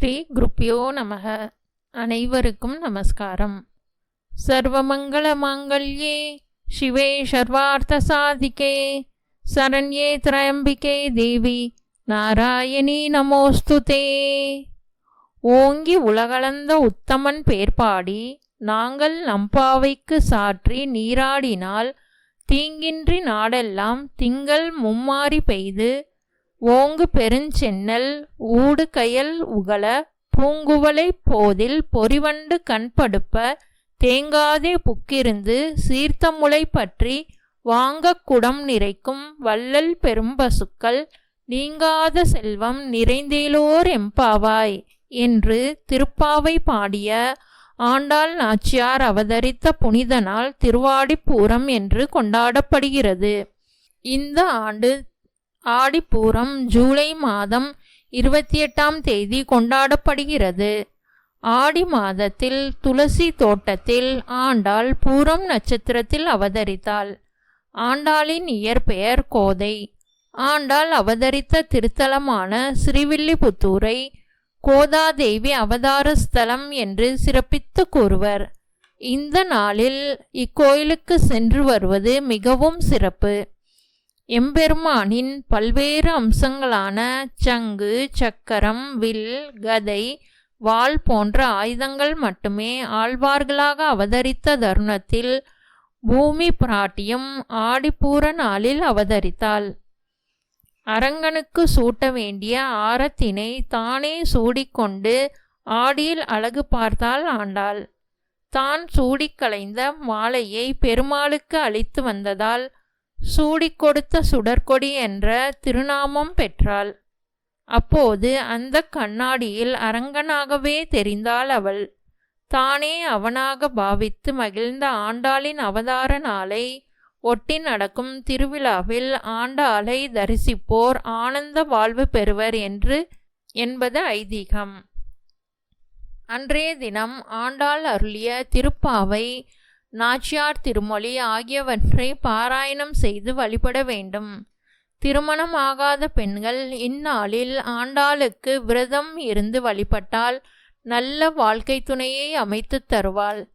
ஸ்ரீ குருப்பியோ நமக. அனைவருக்கும் நமஸ்காரம். சர்வமங்கள மாங்கல்யே சிவே சர்வார்த்த சாதிகே சரண்யே திரயம்பிகே தேவி நாராயணி நமோஸ்துதே ஓங்கி உலகளந்த உத்தமன் பேர்பாடி நாங்கள் நம்பாவைக்கு சாற்றி நீராடினால் தீங்கின்றி நாடெல்லாம் திங்கள் மும்மாறி பெய்து ஓங்கு பெருஞ்சென்னல் ஊடு கயல் உகல பூங்குவலை போதில் பொறிவண்டு கண்படுப்ப தேங்காதே புக்கிருந்து சீர்த்தமுளை பற்றி வாங்கக் குடம் நிறைக்கும் வள்ளல் பெரும்பசுக்கள் நீங்காத செல்வம் நிறைந்தேலோர் எம்பாவாய் என்று திருப்பாவை பாடிய ஆண்டாள் நாச்சியார் அவதரித்த புனித நாள் திருவாடிப்பூரம் என்று கொண்டாடப்படுகிறது. இந்த ஆண்டு ஆடிப்பூரம் ஜூலை மாதம் இருபத்தி எட்டாம் தேதி கொண்டாடப்படுகிறது. ஆடி மாதத்தில் துளசி தோட்டத்தில் ஆண்டாள் பூரம் நட்சத்திரத்தில் அவதரித்தாள். ஆண்டாளின் இயற்பெயர் கோதை. ஆண்டாள் அவதரித்த திருத்தலமான ஸ்ரீவில்லிபுத்தூரை கோதாதேவி அவதார ஸ்தலம் என்று சிறப்பித்து கூறுவர். இந்த நாளில் இக்கோயிலுக்கு சென்று வருவது மிகவும் சிறப்பு. எம்பெருமானின் பல்வேறு அம்சங்களான சங்கு சக்கரம் வில் கதை வாள் போன்ற ஆயுதங்கள் மட்டுமே ஆழ்வார்களாக அவதரித்த தருணத்தில் பூமி பிராட்டியும் ஆடிப்பூர நாளில் அவதரித்தாள். அரங்கனுக்கு சூட்ட வேண்டிய ஆரத்தினை தானே சூடிக்கொண்டு ஆடியில் அழகு பார்த்தால் ஆண்டாள். தான் சூடிக்கலைந்த மாலையை பெருமாளுக்கு அளித்து வந்ததால் சூடிக் கொடுத்த சுடற்கொடி என்ற திருநாமம் பெற்றாள். அப்போது அந்த கண்ணாடியில் அரங்கனாகவே தெரிந்தாள் அவள். தானே அவனாக பாவித்து மகிழ்ந்த ஆண்டாளின் அவதார நாளை ஒட்டி நடக்கும் திருவிழாவில் ஆண்டாளை தரிசிப்போர் ஆனந்த வாழ்வு பெறுவர் என்று என்பது ஐதீகம். அன்றைய தினம் ஆண்டாள் அருளிய திருப்பாவை நாச்சியார் திருமொழி ஆகியவற்றை பாராயணம் செய்து வழிபட வேண்டும். திருமணம் ஆகாத பெண்கள் இந்நாளில் ஆண்டாளுக்கு விரதம் இருந்து வழிபட்டால் நல்ல வாழ்க்கை துணையை அமைத்து தருவாள்.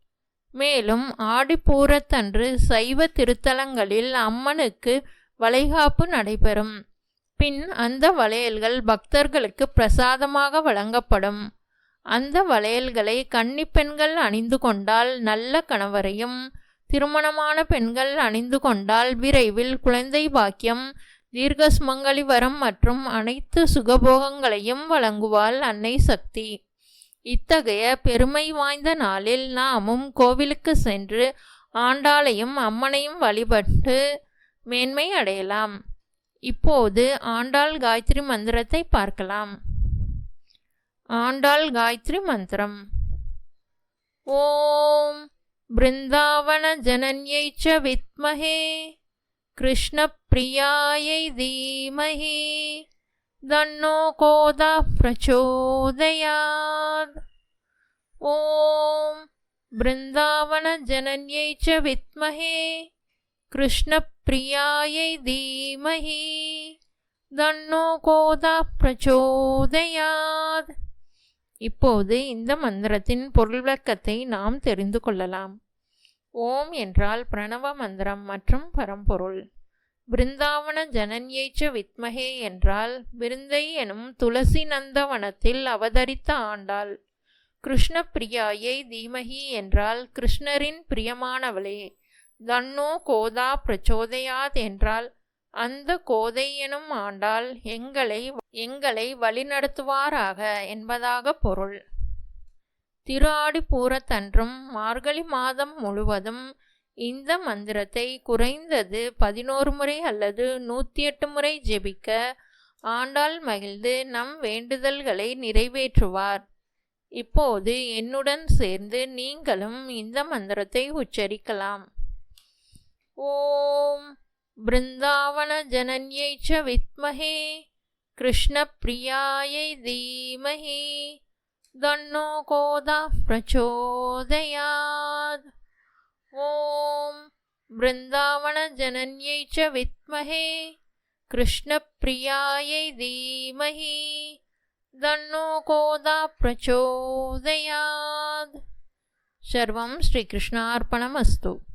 மேலும் ஆடிப்பூரத்தன்று சைவ திருத்தலங்களில் அம்மனுக்கு வளைகாப்பு நடைபெறும். பின் அந்த வளையல்கள் பக்தர்களுக்கு பிரசாதமாக வழங்கப்படும். அந்த வளையல்களை கன்னி பெண்கள் அணிந்து கொண்டால் நல்ல கணவரையும் திருமணமான பெண்கள் அணிந்து கொண்டால் விரைவில் குழந்தை பாக்கியம் தீர்க்கசுமங்கலி வரம் மற்றும் அனைத்து சுகபோகங்களையும் வழங்குவாள் அன்னை சக்தி. இத்தகைய பெருமை வாய்ந்த நாளில் நாமும் கோவிலுக்கு சென்று ஆண்டாளையும் அம்மனையும் வழிபட்டு மேன்மை அடையலாம். இப்போது ஆண்டாள் காயத்ரி மந்திரத்தை பார்க்கலாம். ஆண்டாள் காயத்ரி மந்திரம். ஓம் பிருந்தாவன ஜனன்யை ச வித்மஹே கிருஷ்ணப்பிரியாயை தீமஹி தன்னோ கோதா பிரச்சோதயாத். ஓம் பிருந்தாவனஜனன்யை ச வித்மஹே கிருஷ்ணப்பிரியாயை தீமஹி தன்னோ கோதா பிரச்சோதயாத். இப்போது இந்த மந்திரத்தின் பொருள் விளக்கத்தை நாம் தெரிந்து கொள்ளலாம். ஓம் என்றால் பிரணவ மந்திரம் மற்றும் பரம்பொருள். பிருந்தாவன ஜனன்யேச்ச வித்மகே என்றால் விருந்தை எனும் துளசி நந்தவனத்தில் அவதரித்த ஆண்டாள். கிருஷ்ண பிரியாயை தீமகி என்றால் கிருஷ்ணரின் பிரியமானவளே. தன்னோ கோதா பிரச்சோதயாத் என்றால் அந்த கோதை எனும் ஆண்டாள் எங்களை எங்களை வழிநடத்துவாராக என்பதாக பொருள். திரு ஆடிப்பூரத்தன்றும் மார்கழி மாதம் முழுவதும் இந்த மந்திரத்தை குறைந்தது பதினோரு முறை அல்லது நூற்றி எட்டு முறை ஜெபிக்க ஆண்டாள் மகிழ்ந்து நம் வேண்டுதல்களை நிறைவேற்றுவார். இப்போது என்னுடன் சேர்ந்து நீங்களும் இந்த மந்திரத்தை உச்சரிக்கலாம். ஓம் பிருந்தாவன ஜனன்யை ச வித்மஹே कृष्णप्रियायै धीमहि दन्नो को प्रचोदयात्। ॐ वृन्दावनजनन्यै च विद्महे कृष्णप्रियायै धीमहि दन्नो कोदा प्रचोदयात्। सर्वं श्रीकृष्णार्पणमस्तु।